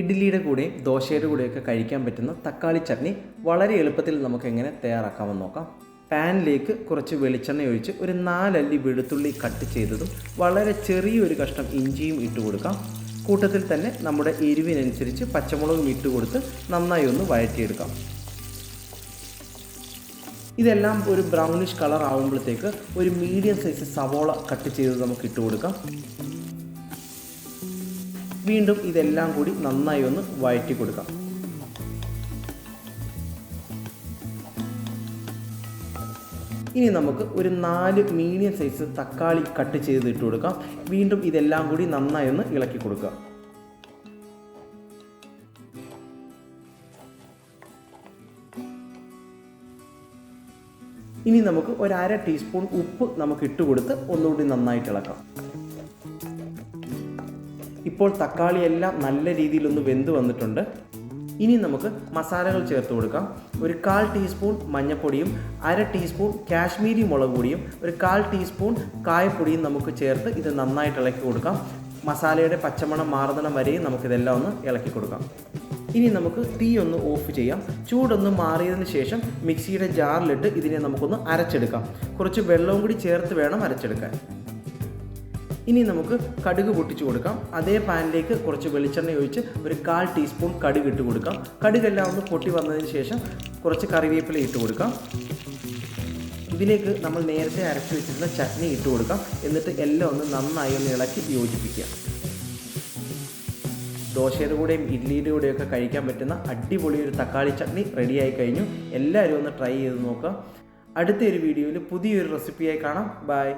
ഇഡ്ഡലിയുടെ കൂടെയും ദോശയുടെ കൂടെയൊക്കെ കഴിക്കാൻ പറ്റുന്ന തക്കാളി ചട്നി വളരെ എളുപ്പത്തിൽ നമുക്ക് എങ്ങനെ തയ്യാറാക്കാമെന്ന് നോക്കാം. പാനിലേക്ക് കുറച്ച് വെളിച്ചെണ്ണ ഒഴിച്ച് ഒരു നാലല്ലി വെളുത്തുള്ളി കട്ട് ചെയ്തതും വളരെ ചെറിയൊരു കഷ്ണം ഇഞ്ചിയും ഇട്ട് കൊടുക്കാം. കൂട്ടത്തിൽ തന്നെ നമ്മുടെ എരിവിനനുസരിച്ച് പച്ചമുളകും ഇട്ട് കൊടുത്ത് നന്നായി ഒന്ന് വഴറ്റിയെടുക്കാം. ഇതെല്ലാം ഒരു ബ്രൗണിഷ് കളർ ആകുമ്പോഴത്തേക്ക് ഒരു മീഡിയം സൈസ് സവോള കട്ട് ചെയ്ത് നമുക്ക് ഇട്ട് കൊടുക്കാം. വീണ്ടും ഇതെല്ലാം കൂടി നന്നായി ഒന്ന് വഴറ്റി കൊടുക്കാം. ഇനി നമുക്ക് ഒരു നാല് മീഡിയം സൈസ് തക്കാളി കട്ട് ചെയ്ത് ഇട്ട് കൊടുക്കാം. വീണ്ടും ഇതെല്ലാം കൂടി നന്നായി ഒന്ന് ഇളക്കി കൊടുക്കുക ഇനി നമുക്ക് ഒരു അര ടീസ്പൂൺ ഉപ്പ് നമുക്ക് ഇട്ട് കൊടുത്ത് ഒന്നുകൂടി നന്നായിട്ട് ഇളക്കാം. ഇപ്പോൾ തക്കാളി എല്ലാം നല്ല രീതിയിലൊന്ന് വെന്ത് വന്നിട്ടുണ്ട്. ഇനി നമുക്ക് മസാലകൾ ചേർത്ത് കൊടുക്കാം. ഒരു കാൽ ടീസ്പൂൺ മഞ്ഞൾപ്പൊടിയും അര ടീസ്പൂൺ കാശ്മീരി മുളക് പൊടിയും ഒരു കാൽ ടീസ്പൂൺ കായപ്പൊടിയും നമുക്ക് ചേർത്ത് ഇത് നന്നായിട്ട് ഇളക്കി കൊടുക്കാം. മസാലയുടെ പച്ചമണം മാറുന്നിടം വരെയും നമുക്കിതെല്ലാം ഒന്ന് ഇളക്കി കൊടുക്കാം. ഇനി നമുക്ക് തീ ഒന്ന് ഓഫ് ചെയ്യാം. ചൂടൊന്ന് മാറിയതിന് ശേഷം മിക്സിയുടെ ജാറിലിട്ട് ഇതിനെ നമുക്കൊന്ന് അരച്ചെടുക്കാം. കുറച്ച് വെള്ളവും കൂടി ചേർത്ത് വേണം അരച്ചെടുക്കാൻ. ഇനി നമുക്ക് കടുക് പൊട്ടിച്ചു കൊടുക്കാം. അതേ പാനിലേക്ക് കുറച്ച് വെളിച്ചെണ്ണ ഒഴിച്ച് ഒരു കാൽ ടീസ്പൂൺ കടുക് ഇട്ട് കൊടുക്കാം. കടുകെല്ലാം ഒന്ന് പൊട്ടി വന്നതിന് ശേഷം കുറച്ച് കറിവേപ്പില ഇട്ട് കൊടുക്കാം. ഇതിലേക്ക് നമ്മൾ നേരത്തെ അരച്ചു വെച്ചിരുന്ന ചട്നി ഇട്ട് കൊടുക്കാം. എന്നിട്ട് എല്ലാം ഒന്ന് നന്നായി ഒന്ന് ഇളക്കി യോജിപ്പിക്കുക. ദോശയുടെ കൂടെയും ഇഡ്ഡലിയുടെ കൂടെയൊക്കെ കഴിക്കാൻ പറ്റുന്ന അടിപൊളി ഒരു തക്കാളി ചട്നി റെഡിയായി കഴിഞ്ഞു. എല്ലാവരും ഒന്ന് ട്രൈ ചെയ്ത് നോക്കുക. അടുത്ത ഒരു വീഡിയോയിൽ പുതിയൊരു റെസിപ്പിയായി കാണാം. ബൈ.